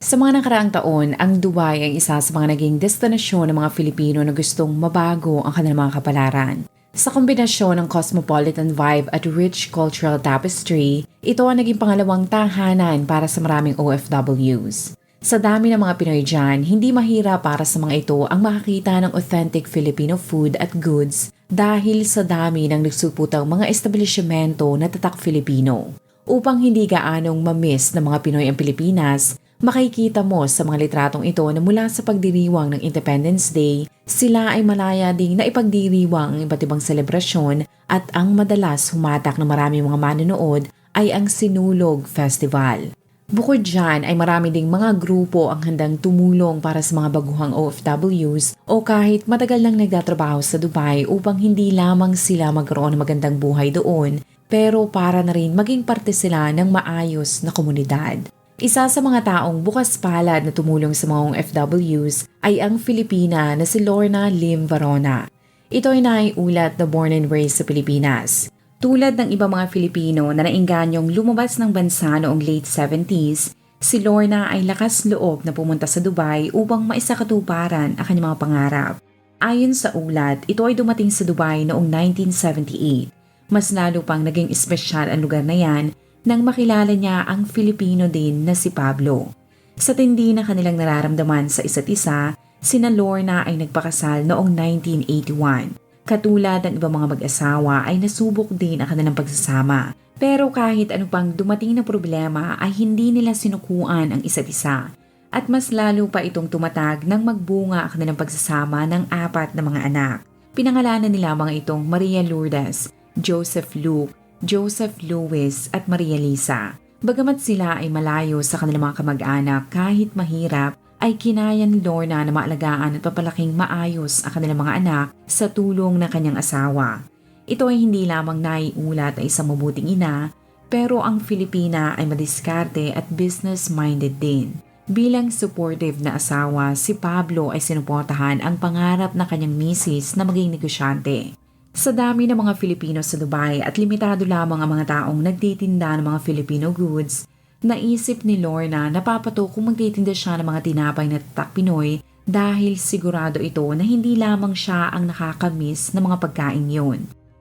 Sa mga nakaraang taon, ang Dubai ay isa sa mga naging destinasyon ng mga Filipino na gustong mabago ang kanilang mga kapalaran. Sa kombinasyon ng cosmopolitan vibe at rich cultural tapestry, ito ang naging pangalawang tahanan para sa maraming OFWs. Sa dami ng mga Pinoy dyan, hindi mahira para sa mga ito ang makakita ng authentic Filipino food at goods dahil sa dami ng nagsuputang mga establishmento na tatak Filipino. Upang hindi gaanong mamiss ng mga Pinoy ang Pilipinas, Makikita mo sa mga litratong ito na mula sa pagdiriwang ng Independence Day, sila ay malaya ding na ipagdiriwang ang iba't ibang selebrasyon at ang madalas humatak ng maraming mga manonood ay ang Sinulog Festival. Bukod dyan ay marami ding mga grupo ang handang tumulong para sa mga baguhang OFWs o kahit matagal nang nagtatrabaho sa Dubai upang hindi lamang sila magkaroon ng magandang buhay doon pero para na rin maging parte sila ng maayos na komunidad. Isa sa mga taong bukas palad na tumulong sa mga FWs ay ang Filipina na si Lorna Lim Varona. Ito ay naiulat na born and raised sa Pilipinas. Tulad ng ibang mga Filipino na naingganyong lumabas ng bansa noong late 70s, si Lorna ay lakas loob na pumunta sa Dubai upang maisakatuparan ang kanyang mga pangarap. Ayon sa ulat, ito ay dumating sa Dubai noong 1978. Mas lalo pang naging espesyal ang lugar na yan nang makilala niya ang Filipino din na si Pablo. Sa tindi na kanilang nararamdaman sa isa't isa, sina Lorna ay nagpakasal noong 1981. Katulad ng ibang mga mag-asawa ay nasubok din ang kanilang pagsasama. Pero kahit ano pang dumating na problema ay hindi nila sinukuan ang isa't isa. At mas lalo pa itong tumatag nang magbunga ang kanilang pagsasama ng apat na mga anak. Pinangalanan nila mga itong Maria Lourdes, Joseph Luke, Joseph Lewis at Maria Lisa. Bagamat sila ay malayo sa kanilang mga kamag-anak kahit mahirap, ay kinaya ni Lorna na maalagaan at papalaking maayos ang kanilang mga anak sa tulong ng kanyang asawa. Ito ay hindi lamang naiulat na isang mabuting ina, pero ang Filipina ay madiskarte at business-minded din. Bilang supportive na asawa, si Pablo ay sinuportahan ang pangarap ng kanyang misis na maging negosyante. Sa dami ng mga Filipino sa Dubai at limitado lamang ang mga taong nagtitinda ng mga Filipino goods, naisip ni Lorna na papato kung magtitinda siya ng mga tinapay na tatak Pinoy dahil sigurado ito na hindi lamang siya ang nakakamiss ng mga pagkain yon.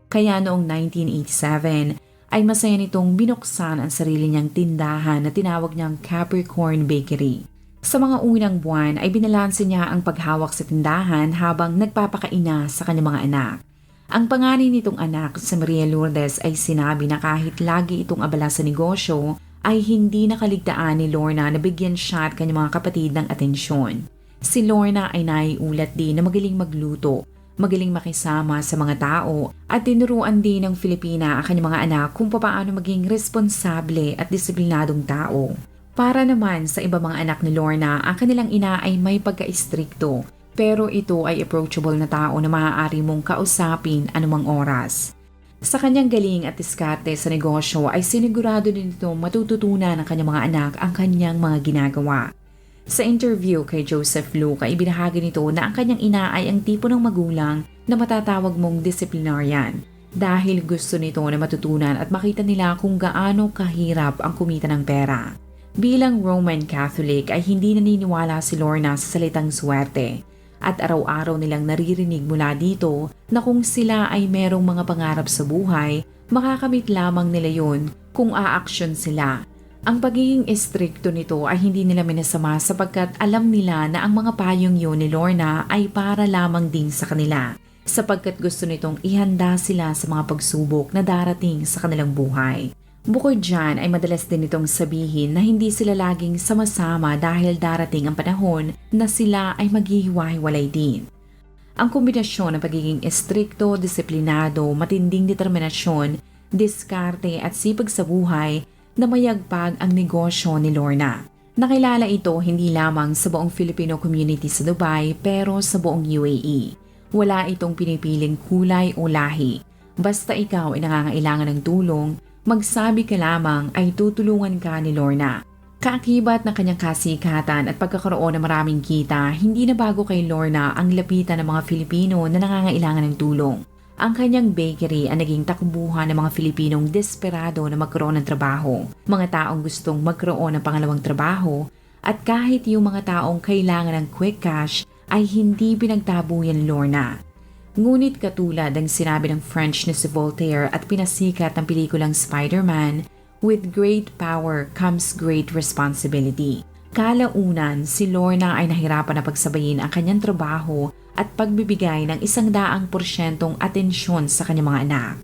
Kaya noong 1987 ay masaya nitong binuksan ang sarili niyang tindahan na tinawag niyang Capricorn Bakery. Sa mga unang buwan ay binalanse niya ang paghawak sa tindahan habang nagpapakaina sa kanyang mga anak. Ang panganin nitong anak, si Maria Lourdes, ay sinabi na kahit lagi itong abala sa negosyo, ay hindi nakaligtaan ni Lorna na bigyan siya at kanyang mga kapatid ng atensyon. Si Lorna ay naiulat din na magaling magluto, magaling makisama sa mga tao at tinuruan din ng Filipina ang kanyang mga anak kung paano maging responsable at disiplinadong tao. Para naman sa iba mga anak ni Lorna, ang kanilang ina ay may pagka-istrikto pero ito ay approachable na tao na maaari mong kausapin anumang oras. Sa kanyang galing at diskarte sa negosyo ay sinigurado din ito matututunan ng kanyang mga anak ang kanyang mga ginagawa. Sa interview kay Joseph Luke ay ibinahagi nito na ang kanyang ina ay ang tipo ng magulang na matatawag mong disciplinarian dahil gusto nito na matutunan at makita nila kung gaano kahirap ang kumita ng pera. Bilang Roman Catholic ay hindi naniniwala si Lorna sa salitang swerte at araw-araw nilang naririnig mula dito na kung sila ay merong mga pangarap sa buhay, makakamit lamang nila yon kung aaksyon sila. Ang pagiging estrikto nito ay hindi nila minasama sapagkat alam nila na ang mga payong yun ni Lorna ay para lamang din sa kanila sapagkat gusto nitong ihanda sila sa mga pagsubok na darating sa kanilang buhay. Bukod dyan ay madalas din itong sabihin na hindi sila laging sama-sama dahil darating ang panahon na sila ay maghihiwa-hiwalay din. Ang kombinasyon ng pagiging estrikto, disiplinado, matinding determinasyon, diskarte at sipag sa buhay na mayagpag ang negosyo ni Lorna. Nakilala ito hindi lamang sa buong Filipino community sa Dubai pero sa buong UAE. Wala itong pinipiling kulay o lahi. Basta ikaw ay nangangailangan ng tulong, magsabi ka lamang ay tutulungan ka ni Lorna. Kaakibat ng kanyang kasikatan at pagkakaroon ng maraming kita, hindi na bago kay Lorna ang lapitan ng mga Filipino na nangangailangan ng tulong. Ang kanyang bakery ang naging takbuhan ng mga Filipinong desperado na magkaroon ng trabaho, mga taong gustong magkaroon ng pangalawang trabaho, at kahit yung mga taong kailangan ng quick cash ay hindi pinagtabuyan Lorna. Ngunit katulad ng sinabi ng French na si Voltaire at pinasikat ng pelikulang Spider-Man, with great power comes great responsibility. Kalaunan, si Lorna ay nahirapan na pagsabayin ang kanyang trabaho at pagbibigay ng isang daang porsyentong atensyon sa kanyang mga anak.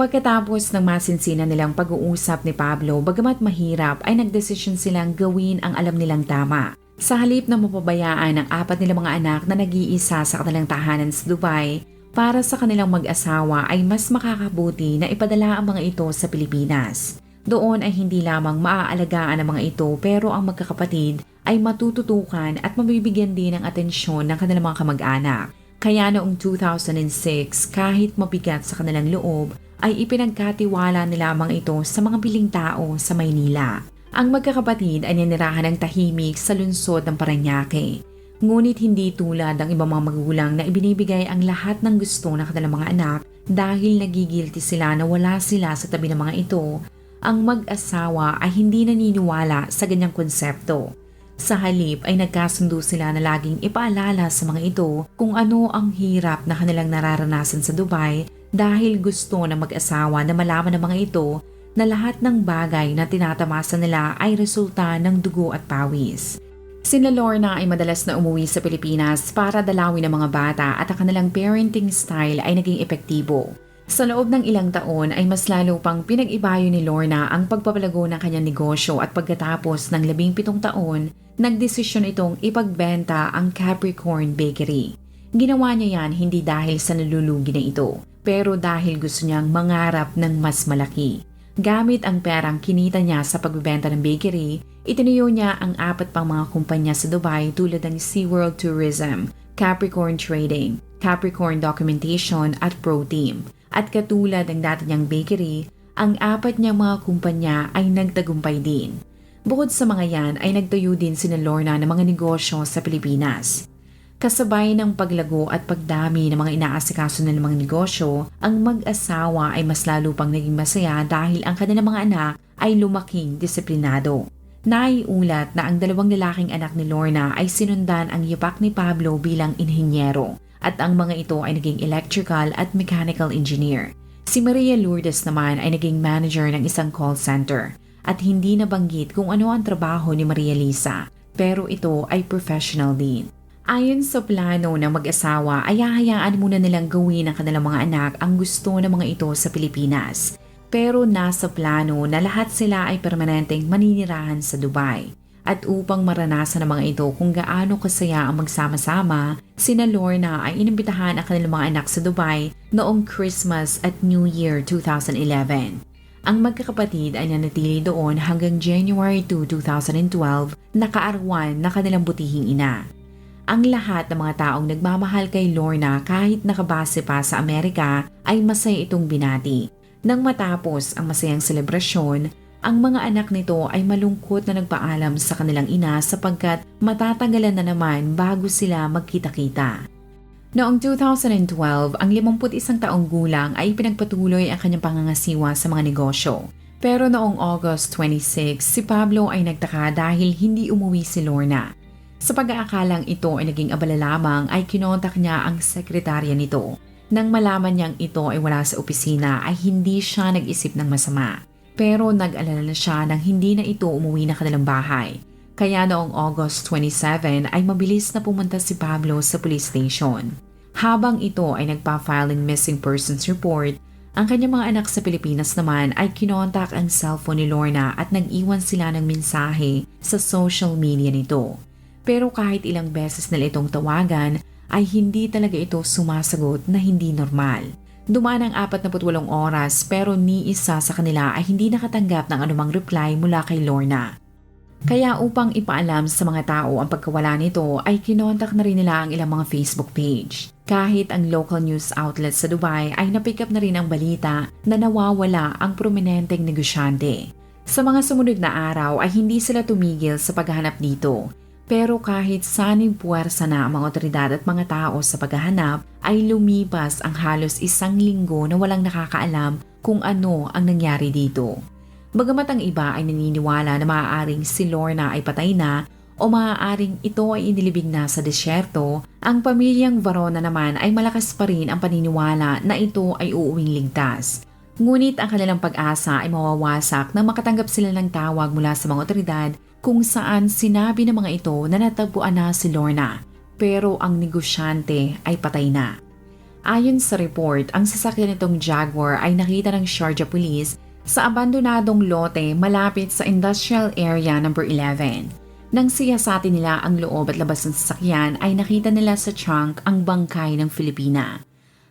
Pagkatapos ng masinsinan nilang pag-uusap ni Pablo, bagamat mahirap ay nagdesisyon silang gawin ang alam nilang tama. Sa halip na mapabayaan ang apat nilang mga anak na nag-iisa sa kanilang tahanan sa Dubai, para sa kanilang mag-asawa ay mas makakabuti na ipadala ang mga ito sa Pilipinas. Doon ay hindi lamang maaalagaan ang mga ito pero ang magkakapatid ay matututukan at mabibigyan din ng atensyon ng kanilang mga kamag-anak. Kaya noong 2006, kahit mabigat sa kanilang loob, ay ipinagkatiwala nila lamang ito sa mga biling tao sa Maynila. Ang magkakapatid ay ninirahan ng tahimik sa lungsod ng Paranaque. Ngunit hindi tulad ng ibang mga magulang na ibinibigay ang lahat ng gusto ng kanilang mga anak dahil nagigilty sila na wala sila sa tabi ng mga ito, ang mag-asawa ay hindi naniniwala sa ganyang konsepto. Sa halip ay nagkasundo sila na laging ipaalala sa mga ito kung ano ang hirap na kanilang nararanasan sa Dubai dahil gusto ng mag-asawa na malaman ng mga ito na lahat ng bagay na tinatamasa nila ay resulta ng dugo at pawis. Sina Lorna ay madalas na umuwi sa Pilipinas para dalawin ang mga bata at ang kanilang parenting style ay naging epektibo. Sa loob ng ilang taon ay mas lalo pang pinag-ibayo ni Lorna ang pagpapalago ng kanyang negosyo at pagkatapos ng labing pitong taon, nagdesisyon itong ipagbenta ang Capricorn Bakery. Ginawa niya yan hindi dahil sa nalulugi na ito, pero dahil gusto niyang mangarap ng mas malaki. Gamit ang perang kinita niya sa pagbebenta ng bakery, itinayo niya ang apat pang mga kumpanya sa Dubai tulad ng SeaWorld Tourism, Capricorn Trading, Capricorn Documentation at Pro Team. At katulad ng dati niyang bakery, ang apat niyang mga kumpanya ay nagtagumpay din. Bukod sa mga yan ay nagtayo din si Lorna ng mga negosyo sa Pilipinas. Kasabay ng paglago at pagdami ng mga inaasikaso ng mga negosyo, ang mag-asawa ay mas lalo pang naging masaya dahil ang kanilang mga anak ay lumaking disiplinado. Naiulat na ang dalawang lalaking anak ni Lorna ay sinundan ang yapak ni Pablo bilang inhinyero at ang mga ito ay naging electrical at mechanical engineer. Si Maria Lourdes naman ay naging manager ng isang call center at hindi nabanggit kung ano ang trabaho ni Maria Lisa pero ito ay professional din. Ayon sa plano ng mag-asawa ay hahayaan muna nilang gawin ng kanilang mga anak ang gusto ng mga ito sa Pilipinas pero nasa plano na lahat sila ay permanenteng maninirahan sa Dubai. At upang maranasan ng mga ito kung gaano kasaya ang magsama-sama, sina Lorna ay inimbitahan ang kanilang mga anak sa Dubai noong Christmas at New Year 2011. Ang magkakapatid ay nanatili doon hanggang January 2, 2012 na kaarawan na kanilang butihing ina. Ang lahat ng mga taong nagmamahal kay Lorna kahit nakabase pa sa Amerika ay masaya itong binati. Nang matapos ang masayang selebrasyon, ang mga anak nito ay malungkot na nagpaalam sa kanilang ina sapagkat matatagalan na naman bago sila magkita-kita. Noong 2012, ang 51 taong gulang ay pinagpatuloy ang kanyang pangangasiwa sa mga negosyo. Pero noong August 26, si Pablo ay nagtaka dahil hindi umuwi si Lorna. Sa pag-aakalang ito ay naging abala lamang ay kinontak niya ang sekretarya nito nang malaman niyang ito ay wala sa opisina ay hindi siya nag-isip ng masama. Pero nag-alala na siya nang hindi na ito umuwi na kanilang bahay. Kaya noong August 27 ay mabilis na pumunta si Pablo sa police station. Habang ito ay nagpa-file ng missing persons report, ang kanyang mga anak sa Pilipinas naman ay kinontak ang cellphone ni Lorna at nag-iwan sila ng mensahe sa social media nito. Pero kahit ilang beses nila itong tawagan, ay hindi talaga ito sumasagot na hindi normal. Dumaan ang 48 oras pero ni isa sa kanila ay hindi nakatanggap ng anumang reply mula kay Lorna. Kaya upang ipaalam sa mga tao ang pagkawala nito ay kinontak na rin nila ang ilang mga Facebook page. Kahit ang local news outlet sa Dubai ay napick up na rin ang balita na nawawala ang prominenteng negosyante. Sa mga sumunod na araw ay hindi sila tumigil sa paghahanap dito. Pero kahit saning puwersa na ang mga otoridad at mga tao sa paghahanap, ay lumipas ang halos isang linggo na walang nakakaalam kung ano ang nangyari dito. Bagamat ang iba ay naniniwala na maaaring si Lorna ay patay na o maaaring ito ay inilibing na sa disyerto, ang pamilyang Varona naman ay malakas pa rin ang paniniwala na ito ay uuwing ligtas. Ngunit ang kanilang pag-asa ay mawawasak nang makatanggap sila ng tawag mula sa mga otoridad kung saan sinabi ng mga ito na natagpuan na si Lorna pero ang negosyante ay patay na. Ayon sa report, ang sasakyan nitong Jaguar ay nakita ng Sharjah Police sa abandonadong lote malapit sa Industrial Area No. 11. Nang siyasatin nila ang loob at labas ng sasakyan ay nakita nila sa trunk ang bangkay ng Filipina.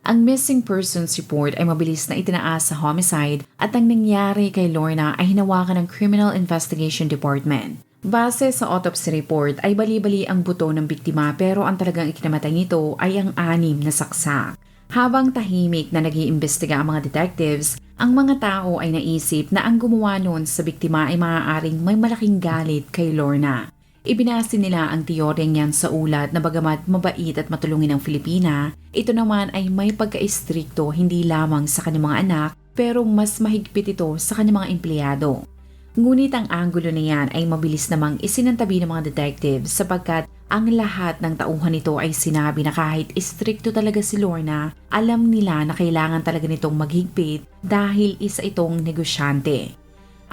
Ang missing persons report ay mabilis na itinaas sa homicide at ang nangyari kay Lorna ay hinawakan ng Criminal Investigation Department. Base sa autopsy report ay bali-bali ang buto ng biktima pero ang talagang ikinamatay nito ay ang anim na saksak. Habang tahimik na nag-iimbestiga ang mga detectives, ang mga tao ay naisip na ang gumawa noon sa biktima ay maaaring may malaking galit kay Lorna. Ibinasi nila ang teoryeng yan sa ulat na bagamat mabait at matulungin ang Filipina, ito naman ay may pagka-istrikto hindi lamang sa kanyang mga anak pero mas mahigpit ito sa kanyang mga empleyado. Ngunit ang anggulo na yan ay mabilis namang isinantabi ng mga detectives sapagkat ang lahat ng tauhan nito ay sinabi na kahit istrikto talaga si Lorna, alam nila na kailangan talaga nitong maghigpit dahil isa itong negosyante.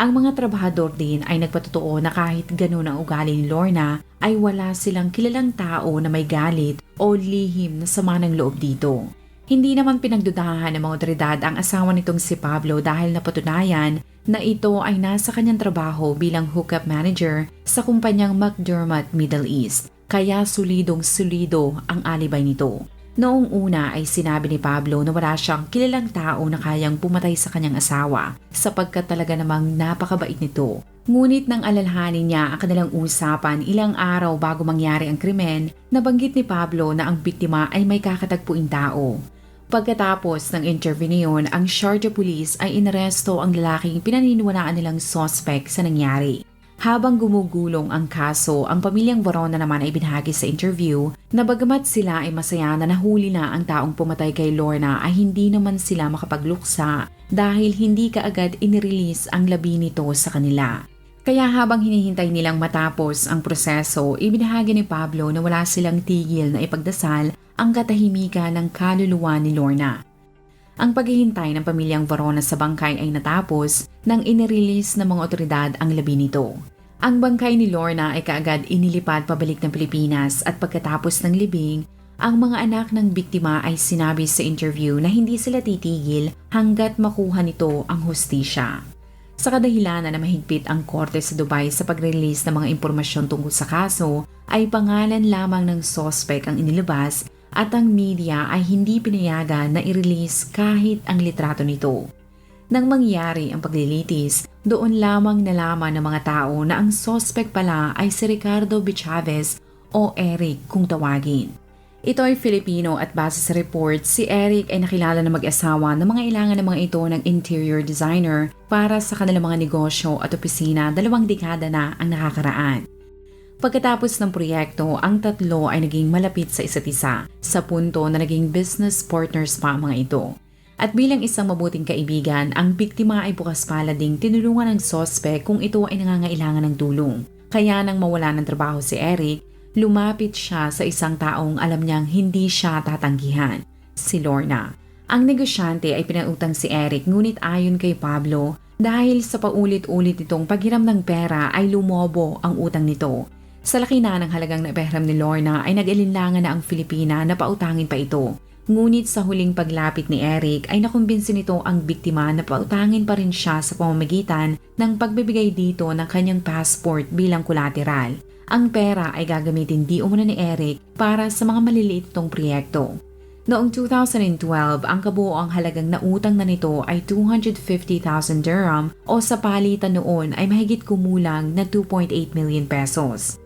Ang mga trabahador din ay nagpatotoo na kahit ganun ang ugali ni Lorna, ay wala silang kilalang tao na may galit o lihim na sama ng loob dito. Hindi naman pinagdudahan ng mga otoridad ang asawa nitong si Pablo dahil napatunayan na ito ay nasa kanyang trabaho bilang hookup manager sa kumpanyang McDermott Middle East, kaya solidong solido ang alibay nito. Noong una ay sinabi ni Pablo na wala siyang kilalang tao na kayang pumatay sa kanyang asawa sapagkat talaga namang napakabait nito. Ngunit nang alalhanin niya ang kanilang usapan ilang araw bago mangyari ang krimen, nabanggit ni Pablo na ang biktima ay may kakatagpuing tao. Pagkatapos ng interview niyon, ang Sharjah Police ay inaresto ang lalaking pinaniniwalaan nilang suspect sa nangyari. Habang gumugulong ang kaso, ang pamilyang Varona naman ay binahagi sa interview na bagamat sila ay masaya na nahuli na ang taong pumatay kay Lorna ay hindi naman sila makapagluksa dahil hindi kaagad inirelease ang labi nito sa kanila. Kaya habang hinihintay nilang matapos ang proseso, ibinahagi ni Pablo na wala silang tigil na ipagdasal ang katahimikan ng kaluluwa ni Lorna. Ang paghihintay ng pamilyang Varona sa bangkay ay natapos nang inirelease ng mga otoridad ang labi nito. Ang bangkay ni Lorna ay kaagad inilipad pabalik ng Pilipinas at pagkatapos ng libing, ang mga anak ng biktima ay sinabi sa interview na hindi sila titigil hanggat makuha nito ang hustisya. Sa kadahilanan na mahigpit ang korte sa Dubai sa pag-release ng mga impormasyon tungkol sa kaso, ay pangalan lamang ng sospek ang inilabas at ang media ay hindi pinayagan na i-release kahit ang litrato nito. Nang mangyari ang paglilitis, doon lamang nalaman ng mga tao na ang sospek pala ay si Ricardo B. Chavez o Eric kung tawagin. Ito ay Filipino at base sa report, si Eric ay nakilala na mag-asawa ng mga ilangan ng mga ito ng interior designer para sa kanilang mga negosyo at opisina dalawang dekada na ang nakakaraan. Pagkatapos ng proyekto, ang tatlo ay naging malapit sa isa't isa sa punto na naging business partners pa ang mga ito. At bilang isang mabuting kaibigan, ang biktima ay bukas pala ding tinulungan ng sospek kung ito ay nangangailangan ng tulong. Kaya nang mawala ng trabaho si Eric, lumapit siya sa isang taong alam niyang hindi siya tatanggihan, si Lorna. Ang negosyante ay pinautang si Eric ngunit ayon kay Pablo, dahil sa paulit-ulit itong paghiram ng pera ay lumobo ang utang nito sa laki na ng halagang napahiram ni Lorna ay nag-alinlangan na ang Filipina na pautangin pa ito. Ngunit sa huling paglapit ni Eric ay nakumbinsi nito ang biktima na pautangin pa rin siya sa pamamagitan ng pagbibigay dito ng kanyang passport bilang collateral. Ang pera ay gagamitin di umuna ni Eric para sa mga maliliit itong proyekto. Noong 2012, ang kabuoang halagang nautang na nito ay 250,000 dirham o sa palitan noon ay mahigit kumulang na 2.8 million pesos.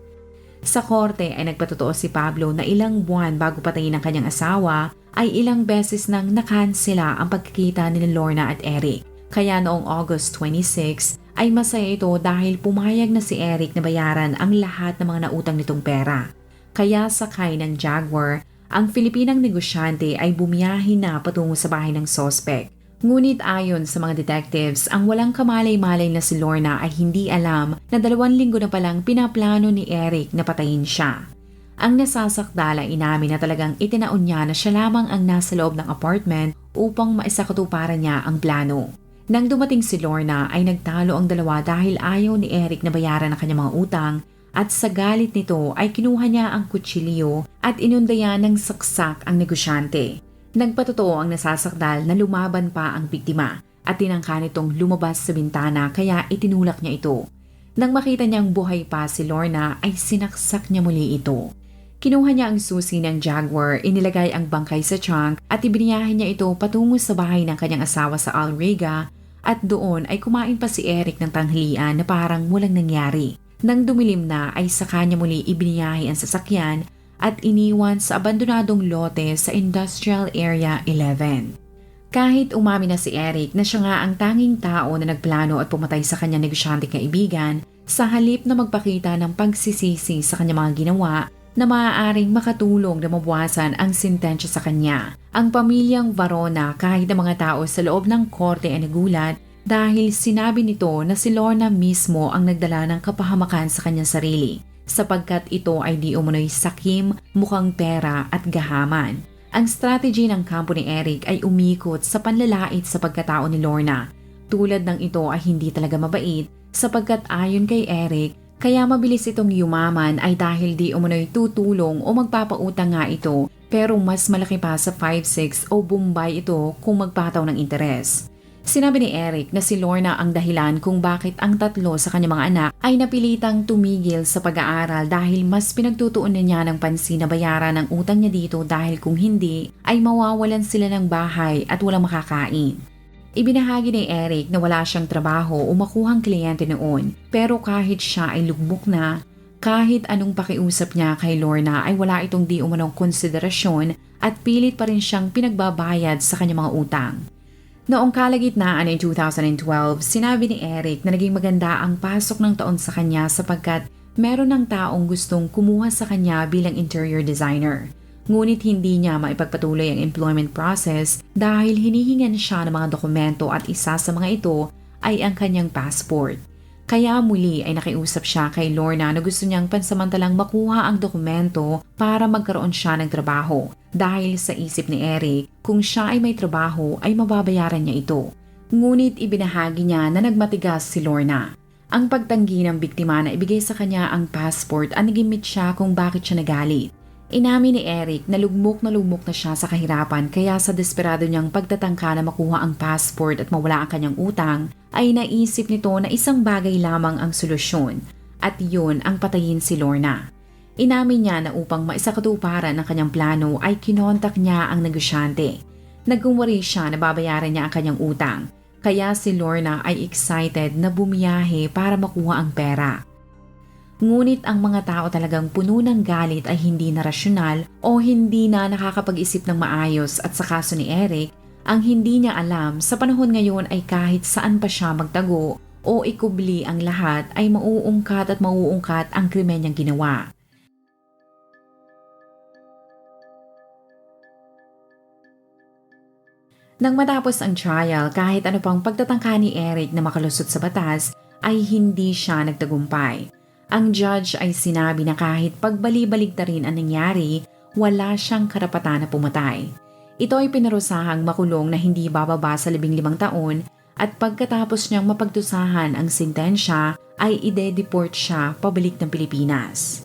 Sa korte ay nagpatotoo si Pablo na ilang buwan bago patayin ang kanyang asawa ay ilang beses nang nakansela ang pagkikita ni Lorna at Eric. Kaya noong August 26 ay masaya ito dahil pumayag na si Eric na bayaran ang lahat ng mga nautang nitong pera. Kaya sakay ng Jaguar, ang Filipinang negosyante ay bumiyahin na patungo sa bahay ng sospek. Ngunit ayon sa mga detectives, ang walang kamalay-malay na si Lorna ay hindi alam na dalawang linggo na palang pinaplano ni Eric na patayin siya. Ang nasasakdala inamin na talagang itinaon niya na siya lamang ang nasa loob ng apartment upang maisakatuparan niya ang plano. Nang dumating si Lorna ay nagtalo ang dalawa dahil ayaw ni Eric na bayaran ang kanyang mga utang at sa galit nito ay kinuha niya ang kutsilyo at inundayan ng saksak ang negosyante. Nagpatotoo ang nasasakdal na lumaban pa ang biktima at tinangka nitong lumabas sa bintana kaya itinulak niya ito. Nang makita niyang buhay pa si Lorna ay sinaksak niya muli ito. Kinuha niya ang susi ng Jaguar, inilagay ang bangkay sa trunk at ibiniyahin niya ito patungo sa bahay ng kanyang asawa sa Alriga at doon ay kumain pa si Eric ng tanghalian na parang walang nangyari. Nang dumilim na ay saka niya muli ibiniyahi ang sasakyan at iniwan sa abandonadong lote sa Industrial Area 11. Kahit umami na si Eric na siya nga ang tanging tao na nagplano at pumatay sa kanyang negosyante kaibigan, sa halip na magpakita ng pagsisisi sa kanyang mga ginawa na maaaring makatulong na mabawasan ang sintensya sa kanya. Ang pamilyang Varona kahit ang mga tao sa loob ng korte ay nagulat dahil sinabi nito na si Lorna mismo ang nagdala ng kapahamakan sa kanyang sarili sapagkat ito ay di umunoy sakim, mukhang pera at gahaman. Ang strategy ng kampo ni Eric ay umikot sa panlalait sa pagkatao ni Lorna. Tulad ng ito ay hindi talaga mabait sapagkat ayon kay Eric, kaya mabilis itong yumaman ay dahil di umunoy tutulong o magpapautang nga ito pero mas malaki pa sa 5-6 o Bombay ito kung magpataw ng interes. Sinabi ni Eric na si Lorna ang dahilan kung bakit ang tatlo sa kanyang mga anak ay napilitang tumigil sa pag-aaral dahil mas pinagtutuunan niya ng pansin na bayaran ang utang niya dito dahil kung hindi ay mawawalan sila ng bahay at walang makakain. Ibinahagi ni Eric na wala siyang trabaho o makuhang kliyente noon pero kahit siya ay lugmok na, kahit anong pakiusap niya kay Lorna ay wala itong di umanong konsiderasyon at pilit pa rin siyang pinagbabayad sa kanyang mga utang. Noong kalagitnaan ng 2012, sinabi ni Eric na naging maganda ang pasok ng taon sa kanya sapagkat meron ng taong gustong kumuha sa kanya bilang interior designer. Ngunit hindi niya maipagpatuloy ang employment process dahil hinihingan siya ng mga dokumento at isa sa mga ito ay ang kanyang passport. Kaya muli ay nakiusap siya kay Lorna na gusto niyang pansamantalang makuha ang dokumento para magkaroon siya ng trabaho. Dahil sa isip ni Eric, kung siya ay may trabaho ay mababayaran niya ito. Ngunit ibinahagi niya na nagmatigas si Lorna. Ang pagtanggi ng biktima na ibigay sa kanya ang passport ang nagimit siya kung bakit siya nagalit. Inamin ni Eric na lugmok na lugmok na siya sa kahirapan kaya sa desperado niyang pagtatangka na makuha ang passport at mawala ang kanyang utang, ay naisip nito na isang bagay lamang ang solusyon at yun ang patayin si Lorna. Inamin niya na upang maisakatuparan ang kanyang plano ay kinontak niya ang negosyante. Nagkumwari siya na babayaran niya ang kanyang utang, kaya si Lorna ay excited na bumiyahe para makuha ang pera. Ngunit ang mga tao talagang puno ng galit ay hindi na rasyonal o hindi na nakakapag-isip ng maayos at sa kaso ni Eric, ang hindi niya alam sa panahon ngayon ay kahit saan pa siya magtago o ikubli ang lahat ay mauungkat at mauungkat ang krimen niyang ginawa. Nang matapos ang trial, kahit ano pang pagtatangka ni Eric na makalusot sa batas, ay hindi siya nagtagumpay. Ang judge ay sinabi na kahit pagbali-balig rin ang nangyari, wala siyang karapatan na pumatay. Ito ay pinarusahang makulong na hindi bababa sa labing limang taon at pagkatapos niyang mapagdusahan ang sintensya ay ide-deport siya pabalik ng Pilipinas.